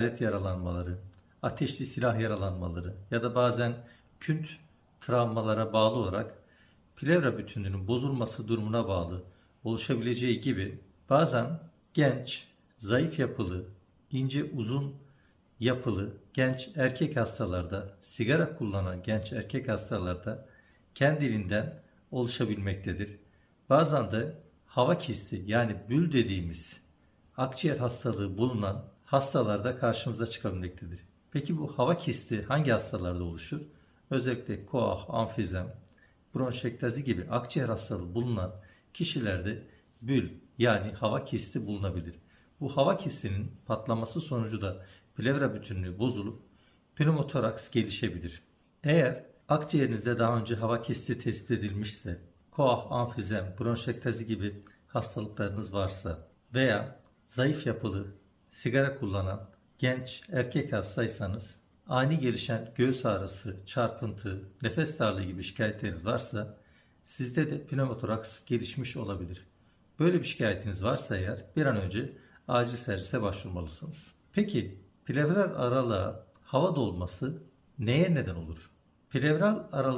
alet yaralanmaları, ateşli silah yaralanmaları ya da bazen künt travmalara bağlı olarak plevra bütünlüğünün bozulması durumuna bağlı oluşabileceği gibi bazen genç, zayıf yapılı, ince uzun yapılı genç erkek hastalarda, sigara kullanan genç erkek hastalarda kendiliğinden oluşabilmektedir. Bazen de hava kisti yani bül dediğimiz akciğer hastalığı bulunan hastalarda karşımıza çıkabilmektedir. Peki bu hava kisti hangi hastalarda oluşur? Özellikle koah, amfizem, bronşektazi gibi akciğer hastalığı bulunan kişilerde bül yani hava kisti bulunabilir. Bu hava kistinin patlaması sonucu da plevra bütünlüğü bozulup pneumotoraks gelişebilir. Eğer akciğerinizde daha önce hava kisti tespit edilmişse, koah, amfizem, bronşektazi gibi hastalıklarınız varsa veya zayıf yapılı, sigara kullanan genç erkek hastaysanız, ani gelişen göğüs ağrısı, çarpıntı, nefes darlığı gibi şikayetleriniz varsa sizde de pneumotoraks gelişmiş olabilir. Böyle bir şikayetiniz varsa eğer bir an önce acil servise başvurmalısınız. Peki plevral aralığa hava dolması neye neden olur? Plevral aralığı